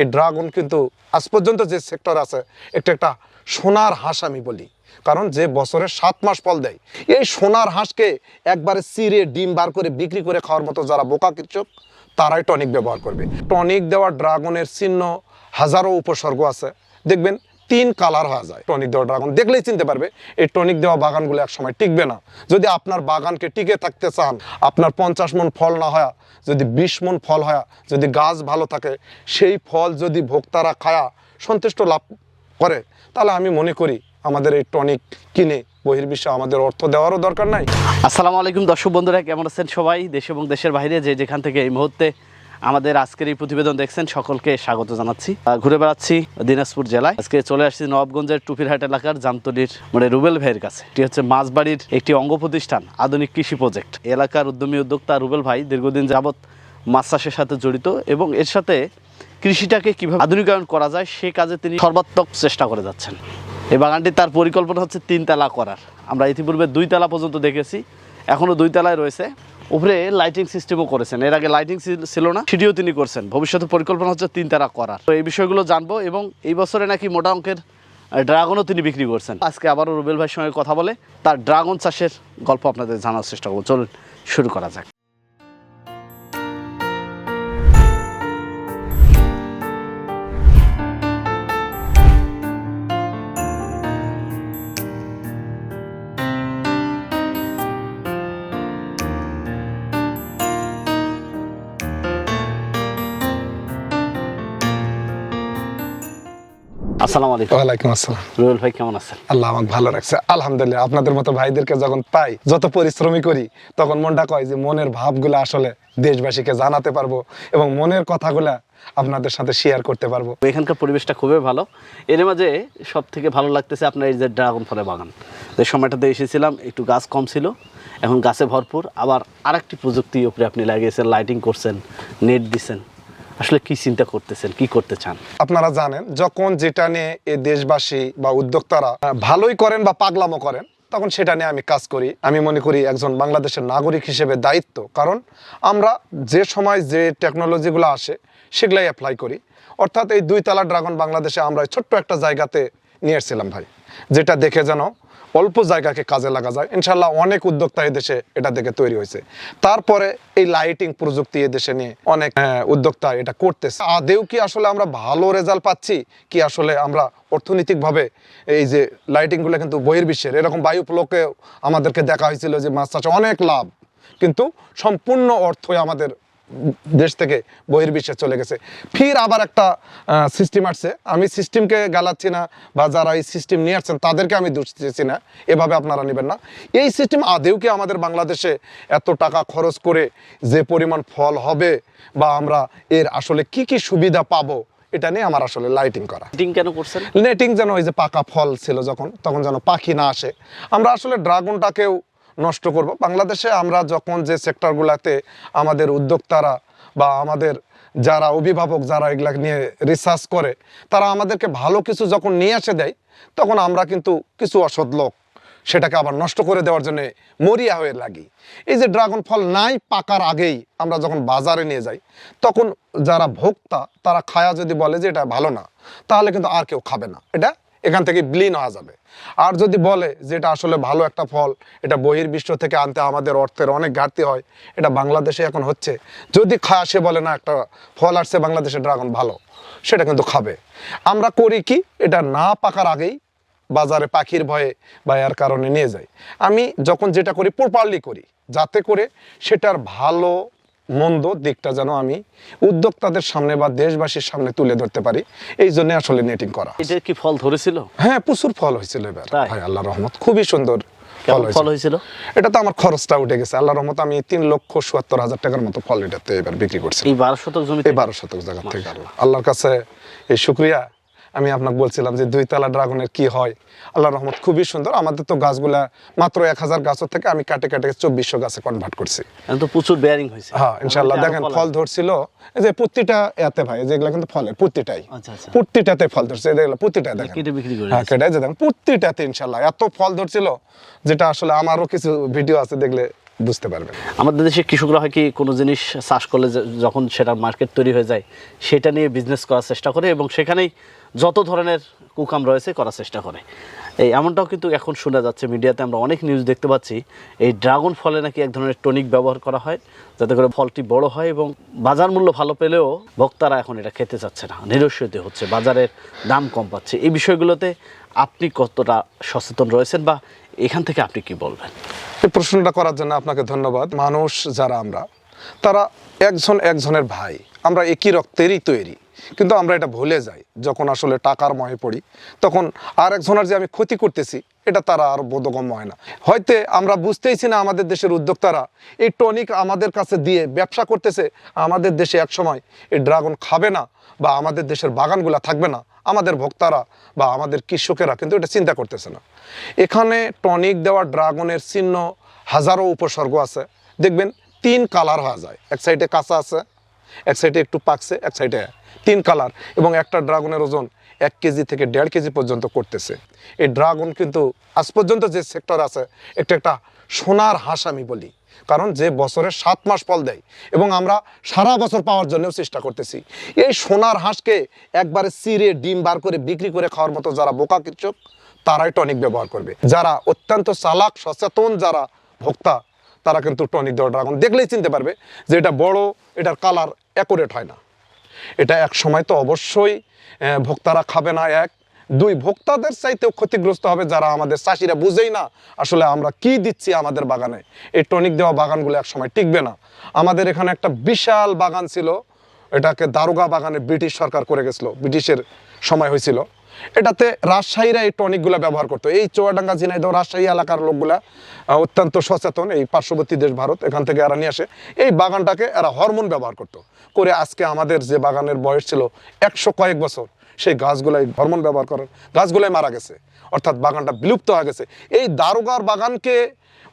এই ড্রাগন কিন্তু আজ পর্যন্ত যে সেক্টর আছে, এটা একটা সোনার হাঁস আমি বলি। কারণ যে বছরে সাত মাস ফল দেয়, এই সোনার হাঁসকে একবারে চিরে ডিম বার করে বিক্রি করে খাওয়ার মতো যারা বোকা কৃষক, তারাই টনিক ব্যবহার করবে। টনিক দেওয়া ড্রাগনের চিহ্ন হাজারো উপসর্গ আছে। দেখবেন তিন কালার হয়ে যায় টনিক দেওয়া ড্রাগন দেখলেই চিনতে পারবে, এই টনিক দেওয়া বাগানগুলো এক সময় টিকবে না। যদি আপনার বাগানকে টিকে থাকতে চান, আপনার পঞ্চাশ মন ফল না হয়, যদি বিশ মন ফল হয়, যদি গাছ ভালো থাকে, সেই ফল যদি ভোক্তারা খায়া সন্তুষ্ট লাভ করে, তাহলে আমি মনে করি আমাদের এই টনিক কিনে বহির্বিশ্বে আমাদের অর্থ দেওয়ারও দরকার নাই। আসসালামু আলাইকুম দর্শক বন্ধুরা, কেমন আছেন সবাই? দেশ এবং দেশের বাইরে যে যেখান থেকে এই মুহূর্তে আমাদের আজকের এই প্রতিবেদন দেখছেন, সকলকে স্বাগত জানাচ্ছি। ঘুরে বেড়াচ্ছি দিনাজপুর জেলায়। আজকে চলে আসছি নবাবগঞ্জের টুপিরহাট এলাকার জামতলির মানে রুবেল ভাইয়ের কাছে। এটি হচ্ছে মাছবাড়ির একটি অঙ্গ প্রতিষ্ঠান, আধুনিক কৃষি প্রজেক্ট। এলাকার উদ্যমী উদ্যোক্তা রুবেল ভাই দীর্ঘদিন যাবৎ মাছ চাষের সাথে জড়িত এবং এর সাথে কৃষিটাকে কীভাবে আধুনিকায়ন করা যায়, সে কাজে তিনি সর্বাত্মক চেষ্টা করে যাচ্ছেন। এই বাগানটি তার পরিকল্পনা হচ্ছে তিন তালা করার। আমরা ইতিপূর্বে দুই তালা পর্যন্ত দেখেছি এখনও দুই তালায় রয়েছে। উপরে লাইটিং সিস্টেমও করেছেন। এর আগে লাইটিং ছিল না সেটিও তিনি করছেন। ভবিষ্যতে পরিকল্পনা হচ্ছে তিন তারা করার। তো এই বিষয়গুলো জানব এবং এই বছরে নাকি মোটা অঙ্কের ড্রাগনও তিনি বিক্রি করছেন। আজকে আবারও রুবেল ভাইয়ের সঙ্গে কথা বলে তার ড্রাগন চাষের গল্প আপনাদের জানার চেষ্টা করব। চলুন, শুরু করা যাক। আসসালামু আলাইকুম। ওয়ালাইকুম আসসালাম। রুবেল ভাই কেমন আছেন? আল্লাহ আমাকে ভালো রাখছে। আলহামদুলিল্লাহ আপনাদের মতো ভাইদেরকে যখন পাই যত পরিশ্রমী করি তখন মনটা কয় যে মনের ভাবগুলো আসলে দেশবাসীকে জানাতে পারব এবং মনের কথাগুলা আপনাদের সাথে শেয়ার করতে পারব। এখানকার পরিবেশটা খুবই ভালো। এর মাঝে সব থেকে ভালো লাগতেছে আপনার এই যে ড্রাগন ফলের বাগান। যে সময়টাতে এসেছিলাম একটু গাছ কম ছিল এখন গাছে ভরপুর। আবার আরেকটি প্রযুক্তি উপরে আপনি লাগিয়েছেন লাইটিং করছেন নেট দিছেন। আসলে কি চিন্তা করতেছেন, কি করতে চান? আপনারা জানেন, যখন যেটা নিয়ে এ দেশবাসী বা উদ্যোক্তারা ভালোই করেন বা পাগলামো করেন, তখন সেটা নিয়ে আমি কাজ করি। আমি মনে করি একজন বাংলাদেশের নাগরিক হিসেবে দায়িত্ব। কারণ আমরা যে সময় যে টেকনোলজিগুলো আসে, সেগুলাই অ্যাপ্লাই করি। অর্থাৎ এই দুই তালা ড্রাগন বাংলাদেশে আমরা ছোট্ট একটা জায়গাতে নিয়ে এসেছিলাম ভাই। যেটা দেখে যেন অল্প জায়গাকে কাজে লাগা যায়। ইনশাল্লাহ অনেক উদ্যোক্তা দেশে এটা দেখে তৈরি হয়েছে। তারপরে এই লাইটিং প্রযুক্তি দেশে নিয়ে অনেক উদ্যোক্তা এটা করতেছে। আদেও কি আসলে আমরা ভালো রেজাল্ট পাচ্ছি? কি আসলে আমরা অর্থনৈতিকভাবে এই যে লাইটিংগুলো কিন্তু বহির্বিশ্বের? এরকম বায়ু প্লকেও আমাদেরকে দেখা হয়েছিল যে মাছ চাষে অনেক লাভ। কিন্তু সম্পূর্ণ অর্থই আমাদের দেশ থেকে বহির্বিশ্বে চলে গেছে। ফির আবার একটা সিস্টেম আসছে। আমি সিস্টেমকে গালাচ্ছি না বা যারা এই সিস্টেম নিয়ে আসছেন তাদেরকে আমি দোষ দিচ্ছি না। এভাবে আপনারা নেবেন না। এই সিস্টেম আদেও কি আমাদের বাংলাদেশে এত টাকা খরচ করে যে পরিমাণ ফল হবে বা আমরা এর আসলে কি কি সুবিধা পাবো এটা নিয়ে আমার আসলে লাইটিং করা। লাইটিং কেন করছেন? নেটিং যেন ওই যে পাকা ফল ছিল যখন তখন যেন পাখি না আসে। আমরা আসলে ড্রাগনটাকেও নষ্ট করব। বাংলাদেশে আমরা যখন যে সেক্টরগুলোতে আমাদের উদ্যোক্তারা বা আমাদের যারা অভিভাবক যারা এগুলা নিয়ে রিসার্চ করে, তারা আমাদেরকে ভালো কিছু যখন নিয়ে এসে দেয়, তখন আমরা কিন্তু কিছু অসৎ লোক সেটাকে আবার নষ্ট করে দেওয়ার জন্য মরিয়া হয়ে লাগি। এই যে ড্রাগন ফল নাই পাকার আগেই আমরা যখন বাজারে নিয়ে যাই, তখন যারা ভোক্তা, তারা খায়া যদি বলে যে এটা ভালো না, তাহলে কিন্তু আর কেউ খাবে না। এটা এখান থেকে বিলীন হওয়া যাবে। আর যদি বলে যে এটা আসলে ভালো একটা ফল, এটা বহির্বিশ্ব থেকে আনতে আমাদের অর্থের অনেক ঘাটতি হয়, এটা বাংলাদেশে এখন হচ্ছে। যদি খায়, সে বলে, না, একটা ফল আসছে বাংলাদেশে ড্রাগন ভালো। সেটা কিন্তু খাবে। আমরা করি কি, এটা না পাকার আগেই বাজারে পাখির ভয়ে বা এর কারণে নিয়ে যাই। আমি যখন যেটা করি প্রপারলি করি, যাতে করে সেটার ভালো মন্দ দিকটা যেন আমি উদ্যোক্তাদের সামনে বা দেশবাসীর সামনে তুলে ধরতে পারি এই জন্য আসলে নেটিং করা এটা কি ফল ধরেছিল? হ্যাঁ প্রচুর ফল হয়েছিল এবার? ভাই আল্লাহ রহমত খুবই সুন্দর ফল ফল হয়েছিল? এটা তো আমার খরচটা উঠে গেছে। আল্লাহ রহমত আমি তিন লক্ষ চুয়াত্তর হাজার টাকার মতো ফল এটাতে এবার বিক্রি করছি। এই বারো শতক জমিতে? এই বারো শতক জায়গা থেকে আল্লাহ। আল্লাহর কাছে এই শুক্রিয়া। আমি আপনাকে বলছিলাম যে দুই তালা ড্রাগনের কি হয়? আল্লাহ রহমত খুবই সুন্দর। আমাদের তো গাছগুলা মাত্র এক হাজার গাছের থেকে আমি কাটে কাটে চব্বিশশো গাছে কনভার্ট করছি। তো প্রচুর বেয়ারিং হয়েছে। হ্যাঁ ইনশাল্লাহ দেখেন ফল ধরছিল এই যে প্রতিটা এতে ভাই যেগুলো কিন্তু ফলের প্রতিটাই আচ্ছা, আচ্ছা। প্রতিটাতে ফল ধরছে এই দেখল প্রতিটা দেখেন। কেটে হ্যাঁ কেটে যে দেখেন প্রতিটাতে ইনশাল্লাহ এত ফল ধরছিল যেটা আসলে আমারও কিছু ভিডিও আছে দেখলে বুঝতে পারবেন। আমাদের দেশে কৃষকরা হয় কি কোনো জিনিস চাষ করলে যখন সেটা মার্কেট তৈরি হয়ে যায় সেটা নিয়ে বিজনেস করার চেষ্টা করে এবং সেখানেই যত ধরনের কুকাম রয়েছে করার চেষ্টা করে। এই এমনটাও কিন্তু এখন শোনা যাচ্ছে মিডিয়াতে, আমরা অনেক নিউজ দেখতে পাচ্ছি। এই ড্রাগন ফলে নাকি এক ধরনের টনিক ব্যবহার করা হয়, যাতে করে ফলটি বড় হয় এবং বাজার মূল্য ভালো পেলেও ভক্তারা এখন এটা খেতে চাচ্ছে না নিরস্বিত হচ্ছে, বাজারের দাম কম পাচ্ছে। এই বিষয়গুলোতে আপনি কতটা সচেতন রয়েছেন বা এখান থেকে আপনি কি বলবেন? এই প্রশ্নটা করার জন্য আপনাকে ধন্যবাদ। মানুষ যারা আমরা, তারা একজন একজনের ভাই। আমরা একই রক্তেরই তৈরি। কিন্তু আমরা এটা ভুলে যাই, যখন আসলে টাকার মহে পড়ি, তখন আর একজনের যে আমি ক্ষতি করতেছি, এটা তারা আর বোধগম্য হয় না। হয়তো আমরা বুঝতেইছি না আমাদের দেশের উদ্যোক্তারা, এই টনিক আমাদের কাছে দিয়ে ব্যবসা করতেছে, আমাদের দেশে একসময় এই ড্রাগন খাবে না বা আমাদের দেশের বাগানগুলা থাকবে না, আমাদের ভক্তারা বা আমাদের কৃষকেরা কিন্তু এটা চিন্তা করতেছে না। এখানে টনিক দেওয়া ড্রাগনের চিহ্ন হাজারো উপসর্গ আছে। দেখবেন তিন কালার হওয়া যায়। এক সাইডে কাঁচা আছে এক সাইডে একটু পাকছে, এক সাইডে তিন কালার এবং একটা ড্রাগনের ওজন এক কেজি থেকে দেড় কেজি পর্যন্ত করতেছে। এই ড্রাগন কিন্তু আজ পর্যন্ত যে সেক্টর আছে একটা একটা সোনার হাঁস আমি বলি। কারণ যে বছরে সাত মাস ফল দেয় এবং আমরা সারা বছর পাওয়ার জন্যও চেষ্টা করতেছি। এই সোনার হাঁসকে একবারে চিরে ডিম বার করে বিক্রি করে খাওয়ার মতো যারা বোকা কৃষক, তারাই টনিক ব্যবহার করবে। যারা অত্যন্ত চালাক, সচেতন যারা ভোক্তা তারা কিন্তু টনিক দেওয়া ড্রাগন দেখলেই চিনতে পারবে যে এটা বড়, এটার কালার অ্যাকুরেট হয় না। এটা এক সময় তো অবশ্যই ভোক্তারা খাবে না এক। দুই, ভোক্তাদের চাইতেও ক্ষতিগ্রস্ত হবে যারা আমাদের চাষিরা বুঝেই না আসলে আমরা কি দিচ্ছি আমাদের বাগানে। এই টনিক দেওয়া বাগানগুলো এক সময় টিকবে না। আমাদের এখানে একটা বিশাল বাগান ছিল, এটাকে দারোগা বাগানে ব্রিটিশ সরকার করে গেছিল, ব্রিটিশের সময় হয়েছিল। এটাতে রাজশাহীরা একটু অনেকগুলো ব্যবহার করতো। এই চোয়াডাঙ্গা, ঝিনাইদহ, রাজশাহী এলাকার লোকগুলা অত্যন্ত সচেতন এই পার্শ্ববর্তী দেশ ভারত, এখান থেকে এরা নিয়ে আসে। এই বাগানটাকে এরা হরমোন ব্যবহার করতো। করে আজকে আমাদের যে বাগানের বয়স ছিল একশো কয়েক বছর, সেই গাছগুলাই হরমোন ব্যবহার করেন গাছগুলাই মারা গেছে। অর্থাৎ বাগানটা বিলুপ্ত হয়ে গেছে। এই দারোগার বাগানকে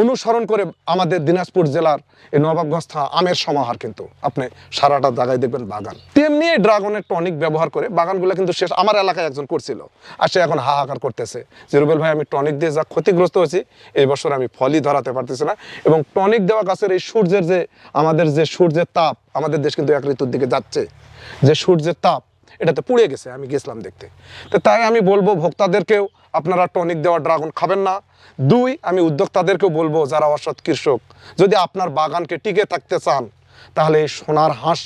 অনুসরণ করে আমাদের দিনাজপুর জেলার এই নবাবগঞ্জ আমের সমাহার কিন্তু আপনি সারাটা জায়গায় দেখবেন বাগান। তেমনি এই ড্রাগনের টনিক ব্যবহার করে বাগানগুলো কিন্তু শেষ আমার এলাকায় একজন করছিল আর সে এখন হাহাকার করতেছে। যে রুবেল ভাই, আমি টনিক দিয়ে যা ক্ষতিগ্রস্ত হয়েছি, এই বছর আমি ফলই ধরাতে পারতেছি না এবং টনিক দেওয়া গাছের এই সূর্যের যে, আমাদের যে সূর্যের তাপ আমাদের দেশ কিন্তু এক ঋতুর দিকে যাচ্ছে। যে সূর্যের তাপ এটাতে পুড়ে গেছে, আমি গেছিলাম দেখতে। তো তাই আমি বলব ভোক্তাদেরকেও আপনারা টনিক দেওয়া ড্রাগন খাবেন না। দুই, আমি উদ্যোক্তাদেরকেও বলব, যারা অসৎ কৃষক, যদি আপনার বাগানকে টিকে থাকতে চান, তাহলে এই সোনার হাঁস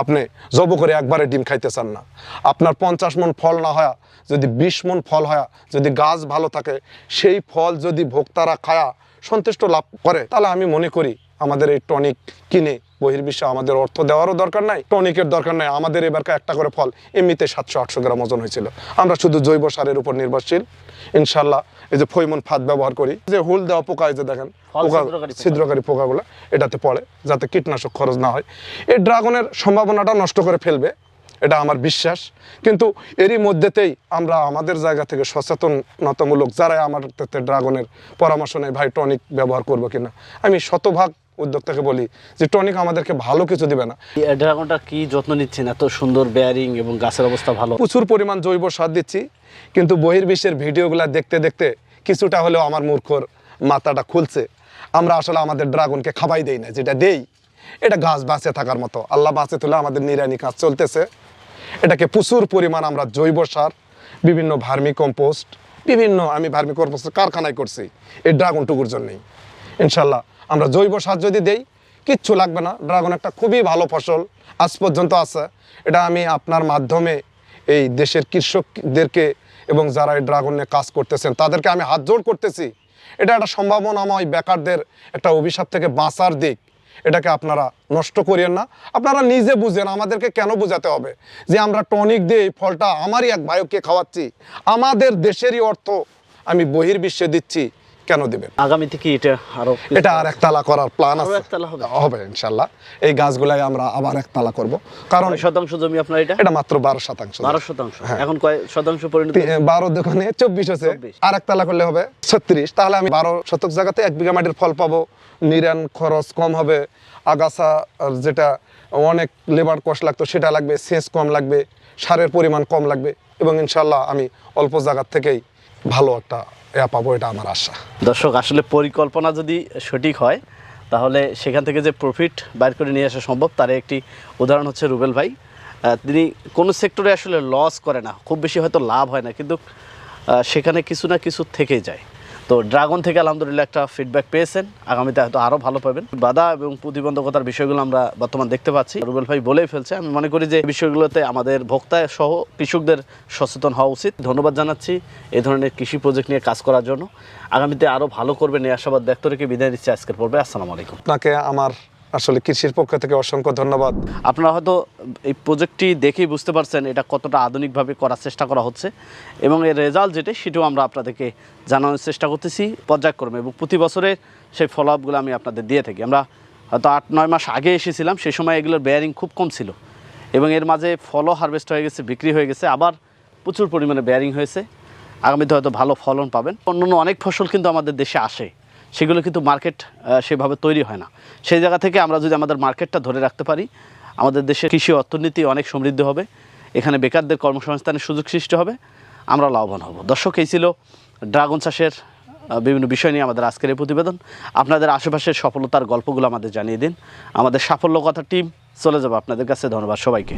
আপনি জব করে একবারে ডিম খাইতে চান না। আপনার পঞ্চাশ মন ফল না হয়, যদি বিশ মন ফল হয়, যদি গাছ ভালো থাকে, সেই ফল যদি ভোক্তারা খায়া সন্তুষ্ট লাভ করে, তাহলে আমি মনে করি আমাদের এই টনিক কিনে বহির্বিশ্বে আমাদের অর্থ দেওয়ারও দরকার নাই টনিকের দরকার নাই। আমাদের এবারকার একটা করে ফল এমনিতে সাতশো আটশো গ্রাম ওজন হয়েছিল। আমরা শুধু জৈব সারের উপর নির্ভরশীল। ইনশাল্লাহ এই যে ফৈমন ফাঁদ ব্যবহার করি যে হুল দেওয়া পোকা এই যে দেখেন পোকা ছিদ্রকারী পোকা। ছিদ্রকারী পোকাগুলো এটাতে পড়ে যাতে কীটনাশক খরচ না হয়। এই ড্রাগনের সম্ভাবনাটা নষ্ট করে ফেলবে এটা আমার বিশ্বাস। কিন্তু এরই মধ্যেতেই আমরা আমাদের জায়গা থেকে সচেতনতামূলক যারাই আমার ড্রাগনের পরামর্শ নেয় ভাই টনিক ব্যবহার করব কিনা? আমি শতভাগ উদ্যোক্তাকে বলি যে টনিক আমাদেরকে ভালো কিছু দিবে না। এই ড্রাগনটা কি যত্ন নিচ্ছেন? এত সুন্দর বেয়ারিং এবং গাছের অবস্থা ভালো। প্রচুর পরিমাণ জৈব সার দিচ্ছি কিন্তু বহির্বিশ্বের ভিডিওগুলো দেখতে দেখতে কিছুটা হলেও আমার মূর্খর মাথাটা খুলছে। আমরা আসলে আমাদের ড্রাগনকে খাবাই দেই না যেটা দেই এটা গাছ বাঁচে থাকার মতো। আল্লাহ বাঁচে তুলে আমাদের নিরানি কাজ চলতেছে। এটাকে প্রচুর পরিমাণ আমরা জৈব সার বিভিন্ন ভার্মি কম্পোস্ট বিভিন্ন আমি ভার্মি কম্পোস্ট কারখানায় করছি এই ড্রাগন টুকুর জন্যই। ইনশাল্লাহ আমরা জৈব সার যদি দেই, কিচ্ছু লাগবে না। ড্রাগন একটা খুবই ভালো ফসল, আজ পর্যন্ত আছে। এটা আমি আপনার মাধ্যমে এই দেশের কৃষকদেরকে এবং যারা এই ড্রাগন নিয়ে কাজ করতেছেন, তাদেরকে আমি হাত জোড় করতেছি। এটা একটা সম্ভাবনাময় বেকারদের একটা অভিশাপ থেকে বাঁচার দিক। এটাকে আপনারা নষ্ট করিয়েন না। আপনারা নিজে বুঝেন, আমাদেরকে কেন বোঝাতে হবে? যে আমরা টনিক দিয়ে এই ফলটা আমারই এক ভাইকে খাওয়াচ্ছি। আমাদের দেশেরই অর্থ আমি বহির্বিশ্বে দিচ্ছি। কেন দেবেন? আগামীতে কি এটা আরও এটা আর একতলা করার প্ল্যান আছে। একতলা হবে? হবে ইনশাল্লাহ। এই গাছগুলাই আমরা আবার একতলা করব। কারণ শতাংশ জমি আপনার এটা? এটা মাত্র বারো শতাংশ বারো শতাংশ। হ্যাঁ। এখন কয় শতাংশ পরিণত? তি- বারো দোকানে চব্বিশ হচ্ছে 24 আর একতলা করলে হবে ছত্রিশ। তাহলে আমি বারো শতক জায়গাতে এক বিঘা মাটির ফল পাবো। নিরান খরচ কম হবে। আগাছা যেটা অনেক লেবার কষ্ট লাগতো সেটা লাগবে। সেচ কম লাগবে। সারের পরিমাণ কম লাগবে। এবং ইনশাল্লাহ আমি অল্প জায়গার থেকেই ভালো একটা ইয়া পাবো, এটা আমার আশা। দর্শক, আসলে পরিকল্পনা যদি সঠিক হয়, তাহলে সেখান থেকে যে প্রফিট বাইর করে নিয়ে আসা সম্ভব, তার একটি উদাহরণ হচ্ছে রুবেল ভাই। তিনি কোনো সেক্টরে আসলে লস করে না, খুব বেশি হয়তো লাভ হয় না, কিন্তু সেখানে কিছু না কিছু থেকেই যায়। তো ড্রাগন থেকে আলহামদুলিল্লাহ একটা ফিডব্যাক পেয়েছেন। আগামীতে হয়তো আরও ভালো পাবেন। বাধা এবং প্রতিবন্ধকতার বিষয়গুলো আমরা বর্তমান দেখতে পাচ্ছি। রুবেল ভাই বলেই ফেলছে, আমি মনে করি যে বিষয়গুলোতে আমাদের ভোক্তা সহ কৃষকদের সচেতন হওয়া উচিত। ধন্যবাদ জানাচ্ছি এই ধরনের কৃষি প্রজেক্ট নিয়ে কাজ করার জন্য। আগামীতে আরও ভালো করবেন এই আশাবাদ ব্যক্ত রেখে বিদায় নিচ্ছি আজকের পর্বে। আসসালামু আলাইকুম। আপনাকে আমার আসলে কৃষির পক্ষ থেকে অসংখ্য ধন্যবাদ। আপনারা হয়তো এই প্রজেক্টটি দেখেই বুঝতে পারছেন এটা কতটা আধুনিকভাবে করার চেষ্টা করা হচ্ছে এবং এর রেজাল্ট যেটা, সেটাও আমরা আপনাদেরকে জানানোর চেষ্টা করতেছি পর্যায়ক্রমে এবং প্রতি বছরে সেই ফলো আপগুলো আমি আপনাদের দিয়ে থাকি। আমরা হয়তো আট, নয় মাস আগে এসেছিলাম, সেই সময় এগুলোর বেয়ারিং খুব কম ছিল এবং এর মাঝে ফলও হারভেস্ট হয়ে গেছে, বিক্রি হয়ে গেছে, আবার প্রচুর পরিমাণে বেয়ারিং হয়েছে। আগামীতে হয়তো ভালো ফলন পাবেন। অন্যান্য অনেক ফসল কিন্তু আমাদের দেশে আসে। সেগুলো কিন্তু মার্কেট সেভাবে তৈরি হয় না। সেই জায়গা থেকে আমরা যদি আমাদের মার্কেটটা ধরে রাখতে পারি, আমাদের দেশের কৃষি অর্থনীতি অনেক সমৃদ্ধ হবে, এখানে বেকারদের কর্মসংস্থানের সুযোগ সৃষ্টি হবে, আমরা লাভবান হব। দর্শক, এই ছিল ড্রাগন চাষের বিভিন্ন বিষয় নিয়ে আমাদের আজকের এই প্রতিবেদন। আপনাদের আশেপাশের সফলতার গল্পগুলো আমাদের জানিয়ে দিন। আমাদের সাফল্য কথা টিম চলে যাবে। আপনাদের কাছে ধন্যবাদ সবাইকে।